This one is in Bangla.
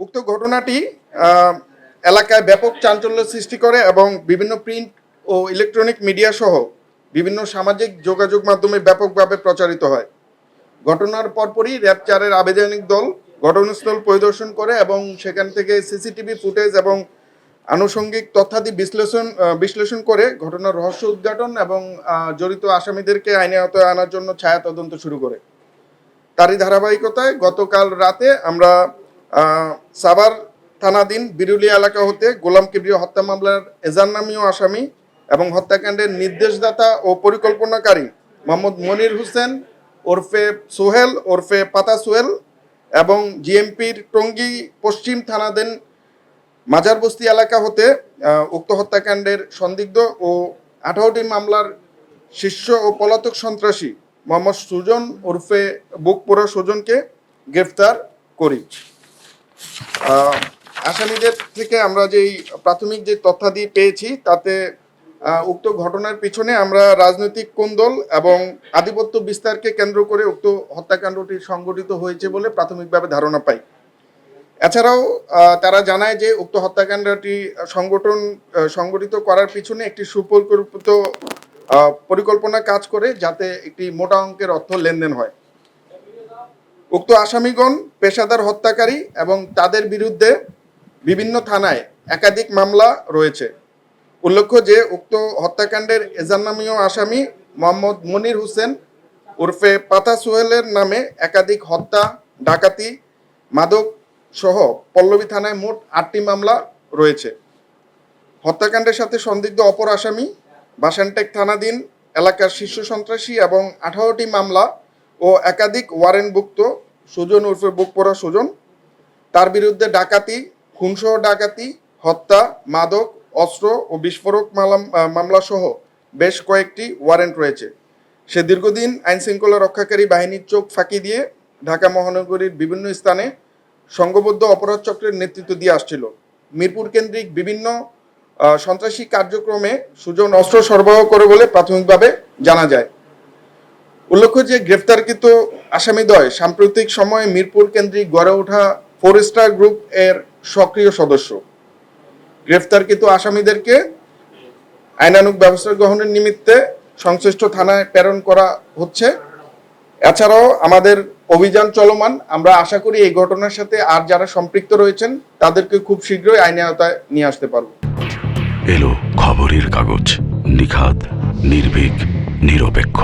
উক্ত ঘটনাটি এলাকায় ব্যাপক চাঞ্চল্য সৃষ্টি করে এবং বিভিন্ন প্রিন্ট ও ইলেকট্রনিক মিডিয়া সহ বিভিন্ন সামাজিক যোগাযোগ মাধ্যমে ব্যাপকভাবে প্রচারিত হয়। ঘটনার পরপরই র্যাব চারের আবেদনিক দল ঘটনাস্থল পরিদর্শন করে এবং সেখান থেকে সিসিটিভি ফুটেজ এবং আনুষঙ্গিক তথ্যাদি বিশ্লেষণ বিশ্লেষণ করে ঘটনার রহস্য উদ্ঘাটন এবং জড়িত আসামিদেরকে আইনে আওতায় আনার জন্য ছায়া তদন্ত শুরু করে। তারই ধারাবাহিকতায় গতকাল রাতে আমরা সাভার থানাধীন বিরুলিয়া এলাকা হতে গোলাম কিবরিয়া হত্যা মামলার এজার নামীয় আসামি এবং হত্যাকাণ্ডের নির্দেশদাতা ও পরিকল্পনাকারী মোহাম্মদ মনির হোসেন ওরফে সোহেল, ওরফে পাতা সোহেল এবং জিএমপির টঙ্গী পশ্চিম থানাধীন মাজারবস্তি এলাকা হতে উক্ত হত্যাকাণ্ডের সন্দিগ্ধ ও আঠারোটি মামলার শীর্ষ ও পলাতক সন্ত্রাসী মোহাম্মদ সুজন ওরফে বুকপোড়া সুজনকে গ্রেফতার করি আসামিদের থেকে আমরা যেই প্রাথমিক যে তথ্যাদি পেয়েছি, তাতে উক্ত ঘটনার পিছনে আমরা রাজনৈতিক কোন্দল এবং আধিপত্য বিস্তারকে কেন্দ্র করে উক্ত হত্যাকাণ্ডটি সংঘটিত হয়েছে বলে প্রাথমিকভাবে ধারণা পাই। এছাড়াও তারা জানায় যে উক্ত হত্যাকাণ্ডটি সংগঠন সংগঠিত করার পিছনে একটি সুপরিকল্পিত পরিকল্পনা কাজ করে যাতে একটি মোটা অঙ্কের অর্থ লেনদেন হয়। উক্ত আসামিগণ পেশাদার হত্যাকারী এবং তাদের বিরুদ্ধে বিভিন্ন থানায় একাধিক মামলা রয়েছে। উল্লেখ্য যে, উক্ত হত্যাকাণ্ডের এজান্নামীয় আসামি মোহাম্মদ মনির হোসেন উর্ফে পাতা সোহেলের নামে একাধিক হত্যা, ডাকাতি, মাদক সহ পল্লবী থানায় মোট আটটি মামলা রয়েছে। হত্যাকাণ্ডের সাথে সন্দিগ্ধ অপর আসামি বাসানটেক থানাধীন এলাকার শীর্ষ সন্ত্রাসী এবং আঠারোটি মামলা ও একাধিক ওয়ারেন্টভুক্ত সুজন উর্ফে বুকপোড়া সুজন। তার বিরুদ্ধে ডাকাতি খুনসহ ডাকাতি হত্যা মাদক অস্ত্র ও বিস্ফোরক মালাম- আহ, মামলা সহ বেশ কয়েকটি ওয়ারেন্ট রয়েছে। সে দীর্ঘদিন আইন শৃঙ্খলা রক্ষাকারী বাহিনীর চোখ ফাঁকি দিয়ে ঢাকা মহানগরীর বিভিন্ন স্থানে সংঘবদ্ধ অপরাধ চক্রের নেতৃত্ব দিয়ে আসছিল। মিরপুর কেন্দ্রিক বিভিন্ন সন্ত্রাসী কার্যক্রমে সুজন অস্ত্র সরবরাহ করে বলে প্রাথমিকভাবে জানা যায়। উল্লেখ্য যে গ্রেফতারকৃত আসামিদ্বয় সাম্প্রতিক সময়ে মিরপুর কেন্দ্রিক গড়ে ওঠা ফোর স্টার গ্রুপ এর সক্রিয় সদস্য। গ্রেফতারকৃত আসামিদেরকে আইনানুগ ব্যবস্থা গ্রহণের নিমিত্তে সংশ্লিষ্ট থানায় প্রেরণ করা হচ্ছে। এছাড়াও আমাদের অভিযান চলমান। আমরা আশা করি এই ঘটনার সাথে আর যারা সম্পৃক্ত রয়েছেন, তাদেরকে খুব শীঘ্রই আইনে আওতায় নিয়ে আসতে পারব। এলো খবরের কাগজ। নিখাত নির্ভীক, নিরপেক্ষ।